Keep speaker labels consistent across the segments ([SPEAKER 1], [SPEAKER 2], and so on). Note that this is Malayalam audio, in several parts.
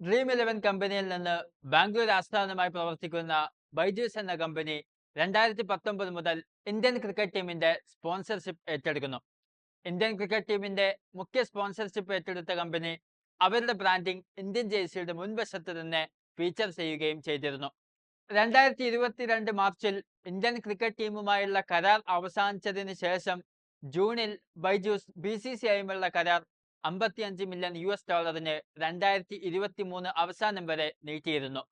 [SPEAKER 1] ഡ്രീം ഇലവൻ കമ്പനിയിൽ നിന്ന് ബാംഗ്ലൂർ ആസ്ഥാനമായി പ്രവർത്തിക്കുന്ന ബൈജൂസ് എന്ന കമ്പനി രണ്ടായിരത്തി പത്തൊമ്പത് മുതൽ ഇന്ത്യൻ ക്രിക്കറ്റ് ടീമിന്റെ സ്പോൺസർഷിപ്പ് ഏറ്റെടുക്കുന്നു. ഇന്ത്യൻ ക്രിക്കറ്റ് ടീമിന്റെ മുഖ്യ സ്പോൺസർഷിപ്പ് ഏറ്റെടുത്ത കമ്പനി അവരുടെ ബ്രാൻഡിംഗ് ഇന്ത്യൻ ജേഴ്സിയുടെ മുൻവശത്ത് തന്നെ ഫീച്ചർ ചെയ്യുകയും ചെയ്തിരുന്നു. രണ്ടായിരത്തി ഇരുപത്തിരണ്ട് മാർച്ചിൽ ഇന്ത്യൻ ക്രിക്കറ്റ് ടീമുമായുള്ള കരാർ അവസാനിച്ചതിന് ശേഷം ജൂണിൽ ബൈജൂസ് ബി സി സി ആയുമുള്ള കരാർ അമ്പത്തിയഞ്ച് മില്യൺ യു എസ് ഡോളറിന് രണ്ടായിരത്തി ഇരുപത്തി മൂന്ന് അവസാനം വരെ നീട്ടിയിരുന്നു.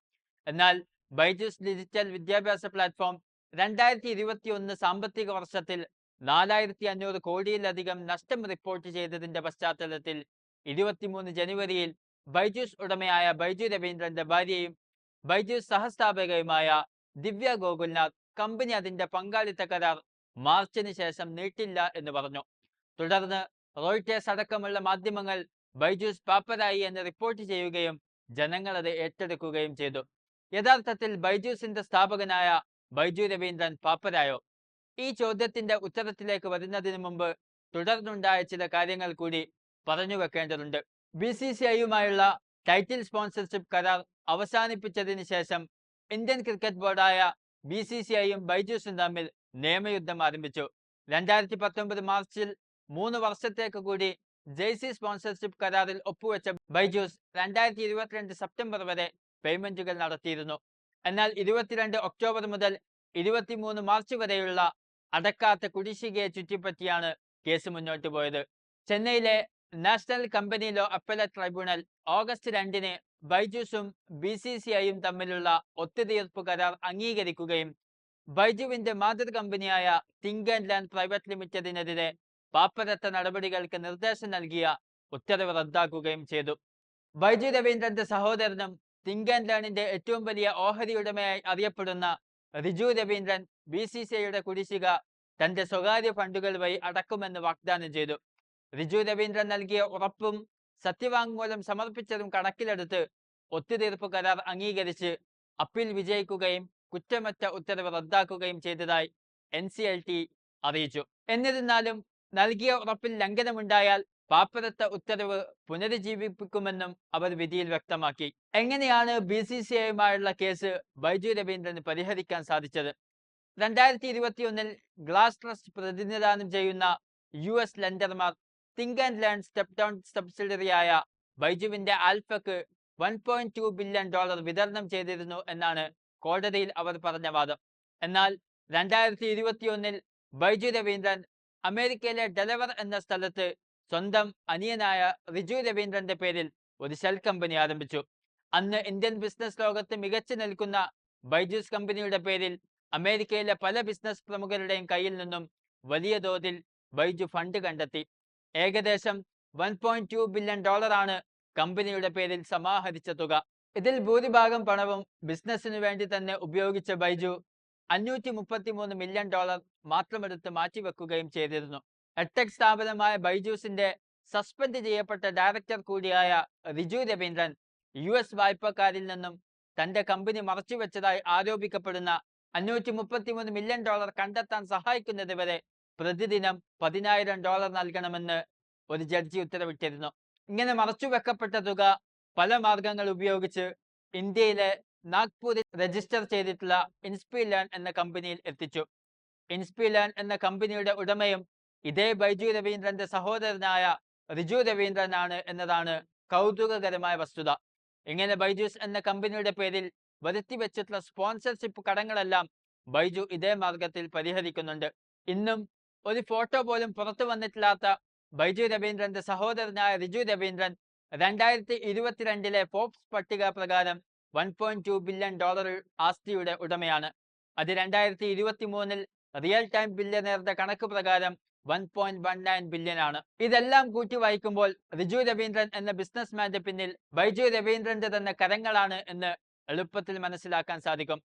[SPEAKER 1] എന്നാൽ ബൈജൂസ് ഡിജിറ്റൽ വിദ്യാഭ്യാസ പ്ലാറ്റ്ഫോം രണ്ടായിരത്തി ഇരുപത്തി ഒന്ന് സാമ്പത്തിക വർഷത്തിൽ നാലായിരത്തി അഞ്ഞൂറ് കോടിയിലധികം നഷ്ടം റിപ്പോർട്ട് ചെയ്തതിന്റെ പശ്ചാത്തലത്തിൽ ഇരുപത്തിമൂന്ന് ജനുവരിയിൽ ബൈജൂസ് ഉടമയായ ബൈജു രവീന്ദ്രന്റെ ഭാര്യയും ബൈജൂസ് സഹസ്ഥാപകയുമായ ദിവ്യ ഗോകുൽനാഥ് കമ്പനി അതിന്റെ പങ്കാളിത്ത കരാർ മാർച്ചിന് ശേഷം നീട്ടില്ല എന്ന് പറഞ്ഞു. തുടർന്ന് റോയിറ്റേഴ്സ് അടക്കമുള്ള മാധ്യമങ്ങൾ ബൈജൂസ് പാപ്പരായി എന്ന് റിപ്പോർട്ട് ചെയ്യുകയും ജനങ്ങൾ അത് ഏറ്റെടുക്കുകയും ചെയ്തു. യഥാർത്ഥത്തിൽ ബൈജൂസിന്റെ സ്ഥാപകനായ ബൈജു രവീന്ദ്രൻ പാപ്പരായോ? ഈ ചോദ്യത്തിന്റെ ഉത്തരത്തിലേക്ക് വരുന്നതിന് മുമ്പ് തുടർന്നുണ്ടായ ചില കാര്യങ്ങൾ കൂടി പറഞ്ഞു വെക്കേണ്ടതുണ്ട്. ബി സി സി ഐയുമായുള്ള ടൈറ്റിൽ സ്പോൺസർഷിപ്പ് കരാർ അവസാനിപ്പിച്ചതിന് ശേഷം ഇന്ത്യൻ ക്രിക്കറ്റ് ബോർഡായ ബി സി സി ഐയും ബൈജൂസും തമ്മിൽ നിയമയുദ്ധം ആരംഭിച്ചു. രണ്ടായിരത്തി പത്തൊമ്പത് മാർച്ചിൽ മൂന്ന് വർഷത്തേക്ക് കൂടി ജെയ്സി സ്പോൺസർഷിപ്പ് കരാറിൽ ഒപ്പുവെച്ച ബൈജൂസ് രണ്ടായിരത്തി ഇരുപത്തിരണ്ട് സെപ്റ്റംബർ വരെ പേയ്മെന്റുകൾ നടത്തിയിരുന്നു. എന്നാൽ ഇരുപത്തിരണ്ട് ഒക്ടോബർ മുതൽ ഇരുപത്തിമൂന്ന് മാർച്ച് വരെയുള്ള അടക്കാത്ത കുടിശ്ശികയെ ചുറ്റിപ്പറ്റിയാണ് കേസ് മുന്നോട്ട് പോയത്. ചെന്നൈയിലെ national company law appellate tribunal August രണ്ടിന് ബൈജൂസും ബി സി സി ഐയും തമ്മിലുള്ള ഒത്തുതീർപ്പ് കരാർ അംഗീകരിക്കുകയും ബൈജുവിന്റെ മാതൃ കമ്പനിയായ തിങ്ക് ആൻഡ് ലാൻഡ് പ്രൈവറ്റ് ലിമിറ്റഡിനെതിരെ പാപ്പരത്ത നടപടികൾക്ക് നിർദ്ദേശം നൽകിയ ഉത്തരവ് റദ്ദാക്കുകയും ചെയ്തു. വൈജി രവീന്ദ്രന്റെ സഹോദരനും തിങ്ക് ആൻഡ് ലേണിന്റെ ഏറ്റവും വലിയ ഓഹരി ഉടമയായി അറിയപ്പെടുന്ന Riju Raveendran B C C ഐയുടെ കുടിശ്ശിക തന്റെ സ്വകാര്യ ഫണ്ടുകൾ വഴി അടക്കുമെന്ന് വാഗ്ദാനം ചെയ്തു. റിജു രവീന്ദ്രൻ നൽകിയ ഉറപ്പും സത്യവാങ്മൂലം സമർപ്പിച്ചതും കണക്കിലെടുത്ത് ഒത്തുതീർപ്പ് കരാർ അംഗീകരിച്ച് അപ്പീൽ വിജയിക്കുകയും കുറ്റമറ്റ ഉത്തരവ് റദ്ദാക്കുകയും ചെയ്തതായി എൻ അറിയിച്ചു. എന്നിരുന്നാലും നൽകിയ ഉറപ്പിൽ ലംഘനമുണ്ടായാൽ പാപ്പരത്ത ഉത്തരവ് പുനരുജ്ജീവിപ്പിക്കുമെന്നും അവർ വിധിയിൽ വ്യക്തമാക്കി. എങ്ങനെയാണ് ബി സി സി ഐയുമായുള്ള കേസ് ബൈജു രവീന്ദ്രന് പരിഹരിക്കാൻ സാധിച്ചത്? രണ്ടായിരത്തി ഇരുപത്തിയൊന്നിൽ ഗ്ലാസ് ട്രസ്റ്റ് പ്രതിനിധാനം ചെയ്യുന്ന U S ലെൻഡർമാർ think and learn step down സബ്സിഡറിയായ ബൈജുവിന്റെ ആൽഫക്ക് one point two billion dollar വിതരണം ചെയ്തിരുന്നു എന്നാണ് കോടതിയിൽ അവർ പറഞ്ഞ വാദം. എന്നാൽ രണ്ടായിരത്തി ഇരുപത്തിയൊന്നിൽ ബൈജു രവീന്ദ്രൻ അമേരിക്കയിലെ ഡെലവർ എന്ന സ്ഥലത്ത് സ്വന്തം അനിയനായ റിജു രവീന്ദ്രന്റെ പേരിൽ ഒരു ഷെൽ കമ്പനി ആരംഭിച്ചു. അന്ന് ഇന്ത്യൻ ബിസിനസ് ലോകത്ത് മികച്ചു നിൽക്കുന്ന ബൈജൂസ് കമ്പനിയുടെ പേരിൽ അമേരിക്കയിലെ പല ബിസിനസ് പ്രമുഖരുടെയും കയ്യിൽ നിന്നും വലിയ തോതിൽ ബൈജു ഫണ്ട് കണ്ടെത്തി. ഏകദേശം വൺ പോയിന്റ് ടു ബില്യൺ ഡോളറാണ് കമ്പനിയുടെ പേരിൽ സമാഹരിച്ച തുക. ഇതിൽ ഭൂരിഭാഗം പണവും ബിസിനസ്സിനു വേണ്ടി തന്നെ ഉപയോഗിച്ച ബൈജു അഞ്ഞൂറ്റി മുപ്പത്തി മൂന്ന് മില്യൺ ഡോളർ മാത്രമെടുത്ത് മാറ്റിവെക്കുകയും ചെയ്തിരുന്നു. എട്ടെക് സ്ഥാപനമായ ബൈജൂസിന്റെ സസ്പെൻഡ് ചെയ്യപ്പെട്ട ഡയറക്ടർ കൂടിയായ റിജു രവീന്ദ്രൻ യു എസ് വായ്പക്കാരിൽ നിന്നും തന്റെ കമ്പനി മറച്ചുവെച്ചതായി ആരോപിക്കപ്പെടുന്ന അഞ്ഞൂറ്റി മുപ്പത്തിമൂന്ന് മില്യൺ ഡോളർ കണ്ടെത്താൻ സഹായിക്കുന്നത് വരെ പ്രതിദിനം പതിനായിരം ഡോളർ നൽകണമെന്ന് ഒരു ജഡ്ജി ഉത്തരവിട്ടിരുന്നു. ഇങ്ങനെ മറച്ചുവെക്കപ്പെട്ട തുക പല മാർഗങ്ങൾ ഉപയോഗിച്ച് ഇന്ത്യയിലെ നാഗ്പൂരിൽ രജിസ്റ്റർ ചെയ്തിട്ടുള്ള ഇൻസ്പി എന്ന കമ്പനിയിൽ എത്തിച്ചു. ഇൻസ്പി ലേൺ എന്ന കമ്പനിയുടെ ഉടമയും ഇതേ ബൈജു രവീന്ദ്രന്റെ സഹോദരനായ റിജു രവീന്ദ്രനാണ് എന്നതാണ് കൗതുകകരമായ വസ്തുത. ഇങ്ങനെ ബൈജൂസ് എന്ന കമ്പനിയുടെ പേരിൽ വരുത്തി വെച്ചിട്ടുള്ള സ്പോൺസർഷിപ്പ് കടങ്ങളെല്ലാം ബൈജു ഇതേ മാർഗത്തിൽ പരിഹരിക്കുന്നുണ്ട്. ഇന്നും ഒരു ഫോട്ടോ പോലും പുറത്തു വന്നിട്ടില്ലാത്ത ബൈജു രവീന്ദ്രന്റെ സഹോദരനായ റിജു രവീന്ദ്രൻ രണ്ടായിരത്തി ഇരുപത്തിരണ്ടിലെ ഫോപ്സ് പട്ടിക പ്രകാരം one point two billion dollar ആസ്തിയുടെ ഉടമയാണ്. അത് രണ്ടായിരത്തി ഇരുപത്തി മൂന്നിൽ റിയൽ ടൈം ബില്യനേറുടെ കണക്ക് പ്രകാരം one point one nine billion ആണ്. ഇതെല്ലാം കൂട്ടി വായിക്കുമ്പോൾ റിജു രവീന്ദ്രൻ എന്ന ബിസിനസ്മാന്റെ പിന്നിൽ ബൈജു രവീന്ദ്രന്റെ തന്നെ കരങ്ങളാണ് എന്ന് എളുപ്പത്തിൽ മനസ്സിലാക്കാൻ സാധിക്കും.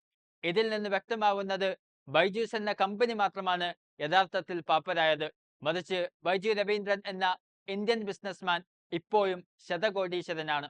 [SPEAKER 1] ഇതിൽ നിന്ന് വ്യക്തമാവുന്നത് ബൈജൂസ് എന്ന കമ്പനി മാത്രമാണ് യഥാർത്ഥത്തിൽ പാപ്പരായത്. മറിച്ച് ബൈജു രവീന്ദ്രൻ എന്ന ഇന്ത്യൻ ബിസിനസ്മാൻ ഇപ്പോഴും ശതകോടീശ്വരനാണ്.